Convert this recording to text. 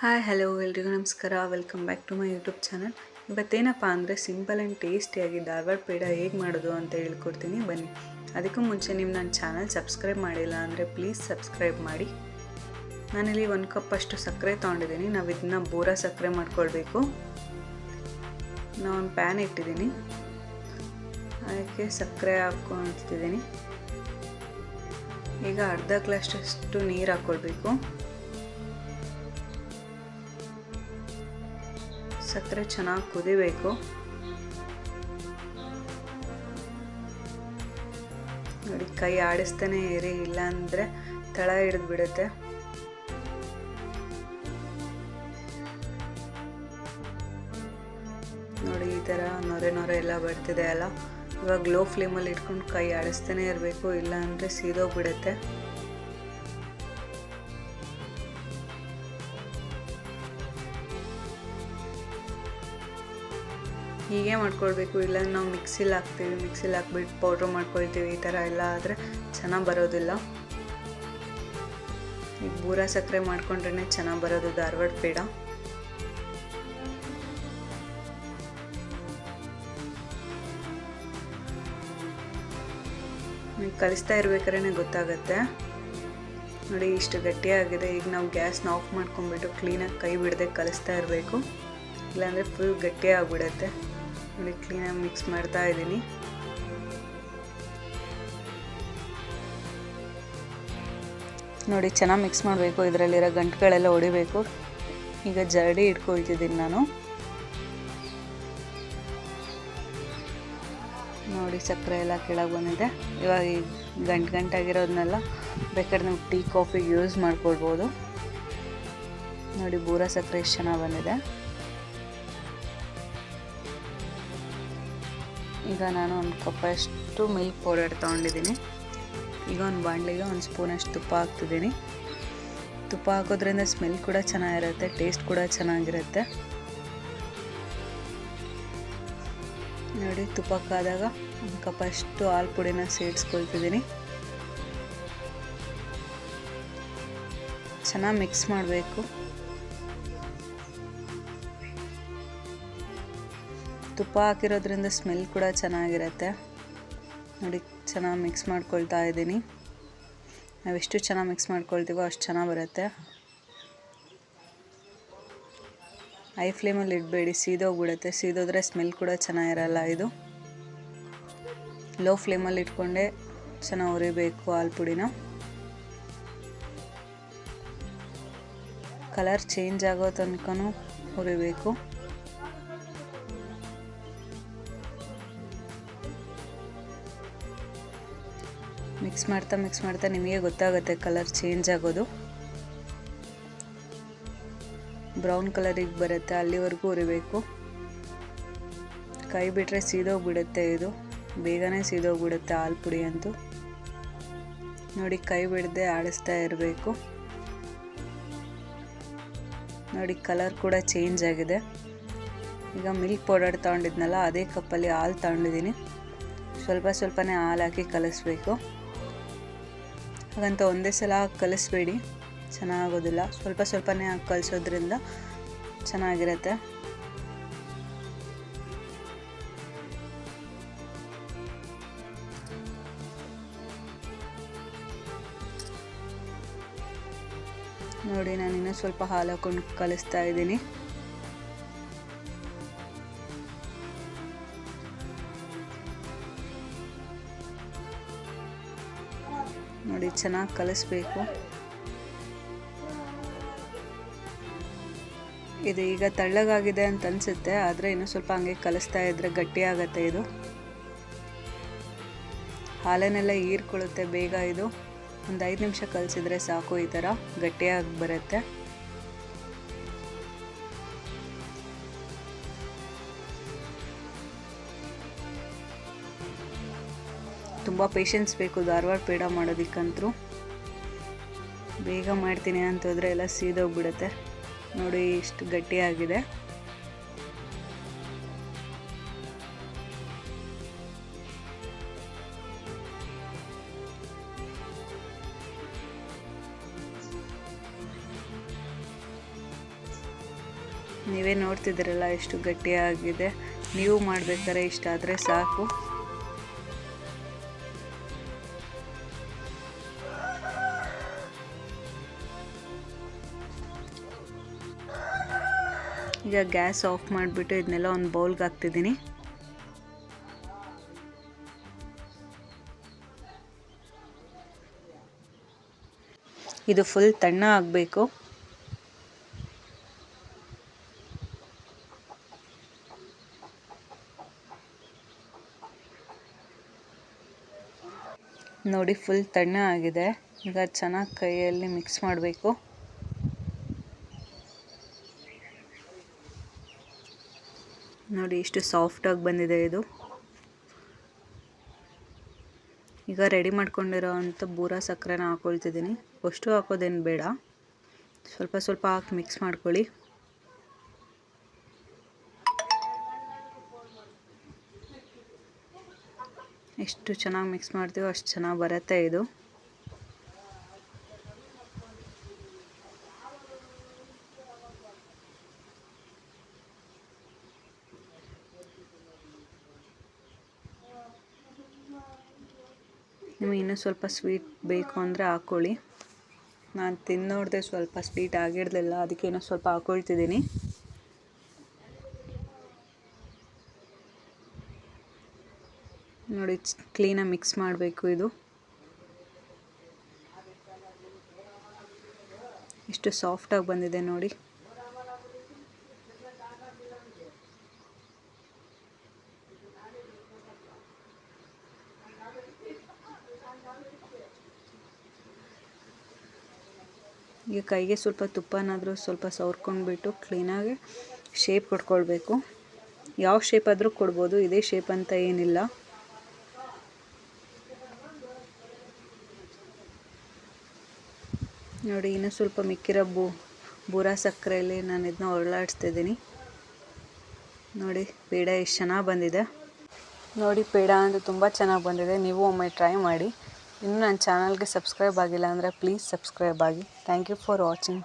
Hi, hello, ಎಲ್ರಿಗೂ ನಮಸ್ಕಾರ. Welcome back to my YouTube channel ಇವತ್ತೇನಪ್ಪ ಅಂದರೆ ಸಿಂಪಲ್ ಆ್ಯಂಡ್ ಟೇಸ್ಟಿಯಾಗಿ ಧಾರವಾಡ ಪೇಡ ಹೇಗೆ ಮಾಡೋದು ಅಂತ ಹೇಳ್ಕೊಡ್ತೀನಿ. ಬನ್ನಿ. ಅದಕ್ಕೂ ಮುಂಚೆ ನೀವು ನನ್ನ ಚಾನಲ್ ಸಬ್ಸ್ಕ್ರೈಬ್ ಮಾಡಿಲ್ಲ ಅಂದರೆ ಪ್ಲೀಸ್ ಸಬ್ಸ್ಕ್ರೈಬ್ ಮಾಡಿ. ನಾನಿಲ್ಲಿ ಒಂದು ಕಪ್ ಅಷ್ಟು ಸಕ್ಕರೆ ತೊಗೊಂಡಿದ್ದೀನಿ. ನಾವು ಇದನ್ನ ಬೂರ ಸಕ್ಕರೆ ಮಾಡ್ಕೊಳ್ಬೇಕು. ನಾನು ಒಂದು ಪ್ಯಾನ್ ಇಟ್ಟಿದ್ದೀನಿ. ಅದಕ್ಕೆ ಸಕ್ಕರೆ ಹಾಕ್ಕೊಳ್ತಿದ್ದೀನಿ. ಈಗ ಅರ್ಧ ಗ್ಲಾಸ್ಟಷ್ಟು ನೀರು ಹಾಕ್ಕೊಳ್ಬೇಕು. ಸಕ್ಕರೆ ಚೆನ್ನಾಗಿ ಕುದಿಬೇಕು. ನೋಡಿ, ಕೈ ಆಡಿಸ್ತಾನೆ ಇರಿ, ಇಲ್ಲಾಂದ್ರೆ ತಳ ಹಿಡಿದು ಬಿಡುತ್ತೆ ನೋಡಿ, ಈ ಥರ ನೊರೆ ನೊರೆ ಎಲ್ಲ ಬರ್ತಿದೆ ಅಲ್ಲ. ಇವಾಗ ಲೋ ಫ್ಲೇಮಲ್ಲಿ ಇಟ್ಕೊಂಡು ಕೈ ಆಡಿಸ್ತಾನೆ ಇರಬೇಕು ಇಲ್ಲ ಅಂದರೆ ಸೀದೋಗ್ಬಿಡುತ್ತೆ. ಹೀಗೆ ಮಾಡ್ಕೊಳ್ಬೇಕು, ಇಲ್ಲ ನಾವು ಮಿಕ್ಸಿಲಿ ಹಾಕ್ತೀವಿ, ಮಿಕ್ಸಿಲಿ ಹಾಕ್ಬಿಟ್ಟು ಪೌಡ್ರ್ ಮಾಡ್ಕೊಳ್ತೀವಿ, ಈ ಥರ ಎಲ್ಲ ಆದರೆ ಚೆನ್ನಾಗಿ ಬರೋದಿಲ್ಲ. ಈಗ ಬೂರ ಸಕ್ಕರೆ ಮಾಡ್ಕೊಂಡ್ರೆ ಚೆನ್ನಾಗಿ ಬರೋದು, ಧಾರವಾಡ ಪೇಡ. ಕಲಿಸ್ತಾ ಇರ್ಬೇಕಾದ್ರೆ ಗೊತ್ತಾಗತ್ತೆ. ನೋಡಿ, ಇಷ್ಟು ಗಟ್ಟಿಯಾಗಿದೆ, ಈಗ ನಾವು ಗ್ಯಾಸ್ನ ಆಫ್ ಮಾಡ್ಕೊಂಡ್ಬಿಟ್ಟು ಕ್ಲೀನಾಗಿ ಕೈ ಬಿಡದೆ ಕಲಿಸ್ತಾ ಇರಬೇಕು. ಇಲ್ಲಾಂದರೆ ಫುಲ್ ಗಟ್ಟಿಯಾಗ್ಬಿಡತ್ತೆ ನೋಡಿ ಕ್ಲೀನಾಗಿ ಮಿಕ್ಸ್ ಮಾಡ್ತಾ ಇದ್ದೀನಿ. ನೋಡಿ, ಚೆನ್ನಾಗಿ ಮಿಕ್ಸ್ ಮಾಡಬೇಕು. ಇದರಲ್ಲಿರೋ ಗಂಟುಗಳೆಲ್ಲ ಹೊಡಿಬೇಕು ಈಗ ಜರಡಿ ಇಟ್ಕೊಳ್ತಿದ್ದೀನಿ ನಾನು. ನೋಡಿ ಸಕ್ಕರೆ ಎಲ್ಲ ಕೆಳಗೆ ಬಂದಿದೆ. ಇವಾಗ ಈ ಗಂಟು ಗಂಟಾಗಿರೋದನ್ನೆಲ್ಲ ಬೇಕಾದ್ರೆ ನೀವು ಟೀ, ಕಾಫಿ ಯೂಸ್ ಮಾಡ್ಕೊಳ್ಬೋದು. ನೋಡಿ, ಬೂರ ಸಕ್ಕರೆ ಎಷ್ಟು ಚೆನ್ನಾಗಿ ಬಂದಿದೆ. ಈಗ ನಾನು ಒಂದು ಕಪ್ಪಷ್ಟು ಮಿಲ್ಕ್ ಪೌಡರ್ ತೊಗೊಂಡಿದ್ದೀನಿ. ಈಗ ಒಂದು ಬಾಂಡ್ಲಿಗೆ ಒಂದು ಸ್ಪೂನಷ್ಟು ತುಪ್ಪ ಹಾಕ್ತಿದ್ದೀನಿ. ತುಪ್ಪ ಹಾಕೋದ್ರಿಂದ ಸ್ಮೆಲ್ ಕೂಡ ಚೆನ್ನಾಗಿರುತ್ತೆ ಟೇಸ್ಟ್ ಕೂಡ ಚೆನ್ನಾಗಿರುತ್ತೆ. ನೋಡಿ, ತುಪ್ಪ ಕಾದಾಗ ಒಂದು ಕಪ್ಪಷ್ಟು ಹಾಲು ಪುಡಿನ ಸೇರಿಸ್ಕೊಳ್ತಿದ್ದೀನಿ. ಚೆನ್ನಾಗಿ ಮಿಕ್ಸ್ ಮಾಡಬೇಕು. ತುಪ್ಪ ಹಾಕಿರೋದ್ರಿಂದ ಸ್ಮೆಲ್ ಕೂಡ ಚೆನ್ನಾಗಿರುತ್ತೆ. ನೋಡಿ, ಚೆನ್ನಾಗಿ ಮಿಕ್ಸ್ ಮಾಡ್ಕೊಳ್ತಾ ಇದ್ದೀನಿ. ನಾವು ಎಷ್ಟು ಚೆನ್ನಾಗಿ ಮಿಕ್ಸ್ ಮಾಡ್ಕೊಳ್ತೀವೋ ಅಷ್ಟು ಚೆನ್ನಾಗಿ ಬರುತ್ತೆ. ಐ ಫ್ಲೇಮಲ್ಲಿ ಇಡಬೇಡಿ, ಸೀದೋಗ್ಬಿಡುತ್ತೆ. ಸೀದೋದ್ರೆ ಸ್ಮೆಲ್ ಕೂಡ ಚೆನ್ನಾಗಿರಲ್ಲ ಇದು. ಲೋ ಫ್ಲೇಮಲ್ಲಿ ಇಟ್ಕೊಂಡೆ ಚೆನ್ನಾಗಿ ಉರಿಬೇಕು ಹಾಲು ಪುಡಿನ. ಕಲರ್ ಚೇಂಜ್ ಆಗೋ ತನಕನೂ ಹುರಿಬೇಕು. ಮಿಕ್ಸ್ ಮಾಡ್ತಾ ಮಿಕ್ಸ್ ಮಾಡ್ತಾ ನಿಮಗೆ ಗೊತ್ತಾಗುತ್ತೆ ಕಲರ್ ಚೇಂಜ್ ಆಗೋದು. ಬ್ರೌನ್ ಕಲರಿಗೆ ಬರುತ್ತೆ, ಅಲ್ಲಿವರೆಗೂ ಉರಿಬೇಕು. ಕೈ ಬಿಟ್ಟರೆ ಸೀದೋಗ್ಬಿಡುತ್ತೆ ಇದು. ಬೇಗನೆ ಸೀದೋಗ್ಬಿಡುತ್ತೆ ಹಾಲು ಪುಡಿ ಅಂತೂ. ನೋಡಿ ಕೈ ಬಿಡದೆ ಆಡಿಸ್ತಾ ಇರಬೇಕು. ನೋಡಿ ಕಲರ್ ಕೂಡ ಚೇಂಜ್ ಆಗಿದೆ. ಈಗ ಮಿಲ್ಕ್ ಪೌಡರ್ ತೊಗೊಂಡಿದ್ನಲ್ಲ, ಅದೇ ಕಪ್ಪಲ್ಲಿ ಹಾಲು ತಗೊಂಡಿದ್ದೀನಿ. ಸ್ವಲ್ಪ ಸ್ವಲ್ಪನೇ ಹಾಲು ಹಾಕಿ ಕಲಿಸ್ಬೇಕು. ಹಾಗಂತ ಒಂದೇ ಸಲ ಕಲಿಸ್ಬೇಡಿ. ಚೆನ್ನಾಗೋದಿಲ್ಲ. ಸ್ವಲ್ಪ ಸ್ವಲ್ಪನೇ ಹಾಕಿ ಕಲಿಸೋದ್ರಿಂದ ಚೆನ್ನಾಗಿರುತ್ತೆ. ನೋಡಿ ನಾನು ಇನ್ನೂ ಸ್ವಲ್ಪ ಹಾಲು ಹಾಕೊಂಡು ಕಲಿಸ್ತಾ ಇದ್ದೀನಿ. ಚೆನ್ನಾಗಿ ಕಲಿಸ್ಬೇಕು. ಇದು ಈಗ ತಳ್ಳಗಾಗಿದೆ ಅಂತ ಅನಿಸುತ್ತೆ, ಆದರೆ ಇನ್ನೂ ಸ್ವಲ್ಪ ಹಂಗೆ ಕಲಿಸ್ತಾ ಇದ್ರೆ ಗಟ್ಟಿ ಆಗತ್ತೆ ಇದು. ಹಾಲನ್ನೆಲ್ಲ ಹೀರ್ಕೊಳ್ಳುತ್ತೆ ಬೇಗ ಇದು. ಒಂದು ಐದು ನಿಮಿಷ ಕಲಿಸಿದ್ರೆ ಸಾಕು ಈ ಥರ ಗಟ್ಟಿಯಾಗಿ ಬರುತ್ತೆ. ತುಂಬ ಪೇಷನ್ಸ್ ಬೇಕು, ಧಾರವಾಡ ಪೇಡ ಮಾಡೋದಕ್ಕಂತೂ. ಬೇಗ ಮಾಡ್ತೀನಿ ಅಂತಂದರೆ ಎಲ್ಲ ಸೀದೋಗ್ಬಿಡುತ್ತೆ. ನೋಡಿ ಇಷ್ಟು ಗಟ್ಟಿಯಾಗಿದೆ. ನೀವೇ ನೋಡ್ತಿದ್ದೀರಲ್ಲ ಎಷ್ಟು ಗಟ್ಟಿಯಾಗಿದೆ. ನೀವು ಮಾಡಬೇಕಾದ್ರೆ ಇಷ್ಟಾದರೆ ಸಾಕು. ಈಗ ಗ್ಯಾಸ್ ಆಫ್ ಮಾಡಿಬಿಟ್ಟು ಇದನ್ನೆಲ್ಲ ಒಂದು ಬೌಲ್ಗೆ ಹಾಕ್ತಿದ್ದೀನಿ. ಇದು ಫುಲ್ ತಣ್ಣ ಆಗಬೇಕು. ನೋಡಿ, ಫುಲ್ ತಣ್ಣ ಆಗಿದೆ. ಈಗ ಚೆನ್ನಾಗಿ ಕೈಯಲ್ಲಿ ಮಿಕ್ಸ್ ಮಾಡಬೇಕು. ನೋಡಿ ಎಷ್ಟು ಸಾಫ್ಟಾಗಿ ಬಂದಿದೆ ಇದು. ಈಗ ರೆಡಿ ಮಾಡ್ಕೊಂಡಿರೋ ಅಂಥ ಬೂರ ಸಕ್ಕರೆನ ಹಾಕೊಳ್ತಿದ್ದೀನಿ. ಅಷ್ಟು ಹಾಕೋದೇನು ಬೇಡ. ಸ್ವಲ್ಪ ಸ್ವಲ್ಪ ಹಾಕಿ ಮಿಕ್ಸ್ ಮಾಡ್ಕೊಳ್ಳಿ. ಎಷ್ಟು ಚೆನ್ನಾಗಿ ಮಿಕ್ಸ್ ಮಾಡ್ತೀವೋ ಅಷ್ಟು ಚೆನ್ನಾಗಿ ಬರುತ್ತೆ ಇದು. ನಿಮಗೆ ಇನ್ನೂ ಸ್ವಲ್ಪ ಸ್ವೀಟ್ ಬೇಕು ಅಂದರೆ ಹಾಕ್ಕೊಳ್ಳಿ. ನಾನು ತಿಂದು ನೋಡಿದೆ ಸ್ವಲ್ಪ ಸ್ವೀಟ್ ಆಗಿರಲಿಲ್ಲ, ಅದಕ್ಕೆ ಇನ್ನೂ ಸ್ವಲ್ಪ ಹಾಕ್ಕೊಳ್ತಿದ್ದೀನಿ. ನೋಡಿ ಕ್ಲೀನಾಗಿ ಮಿಕ್ಸ್ ಮಾಡಬೇಕು ಇದು. ಎಷ್ಟು ಸಾಫ್ಟಾಗಿ ಬಂದಿದೆ ನೋಡಿ. ಈಗ ಕೈಗೆ ಸ್ವಲ್ಪ ತುಪ್ಪನಾದರೂ ಸ್ವಲ್ಪ ಸವರ್ಕೊಂಡ್ಬಿಟ್ಟು ಕ್ಲೀನಾಗಿ ಶೇಪ್ ಕೊಟ್ಕೊಳ್ಬೇಕು. ಯಾವ ಶೇಪ್ ಆದರೂ ಕೊಡ್ಬೋದು, ಇದೇ ಶೇಪ್ ಅಂತ ಏನಿಲ್ಲ. ನೋಡಿ, ಇನ್ನೂ ಸ್ವಲ್ಪ ಮಿಕ್ಕಿರೋ ಬೂ, ಬೂರ ಸಕ್ಕರೆಯಲ್ಲಿ ನಾನು ಇದನ್ನ ಹೊರಳಾಡಿಸ್ತಿದ್ದೀನಿ ನೋಡಿ, ಪೇಡ ಎಷ್ಟು ಚೆನ್ನಾಗಿ ಬಂದಿದೆ. ನೋಡಿ, ಪೇಡ ಅಂದರೆ ತುಂಬ ಚೆನ್ನಾಗಿ ಬಂದಿದೆ. ನೀವು ಒಮ್ಮೆ ಟ್ರೈ ಮಾಡಿ. ಇನ್ನೂ ನನ್ನ ಚಾನಲ್ಗೆ ಸಬ್ಸ್ಕ್ರೈಬ್ ಆಗಿಲ್ಲ ಅಂದರೆ ಪ್ಲೀಸ್ ಸಬ್ಸ್ಕ್ರೈಬ್ ಆಗಿ. Thank you for watching.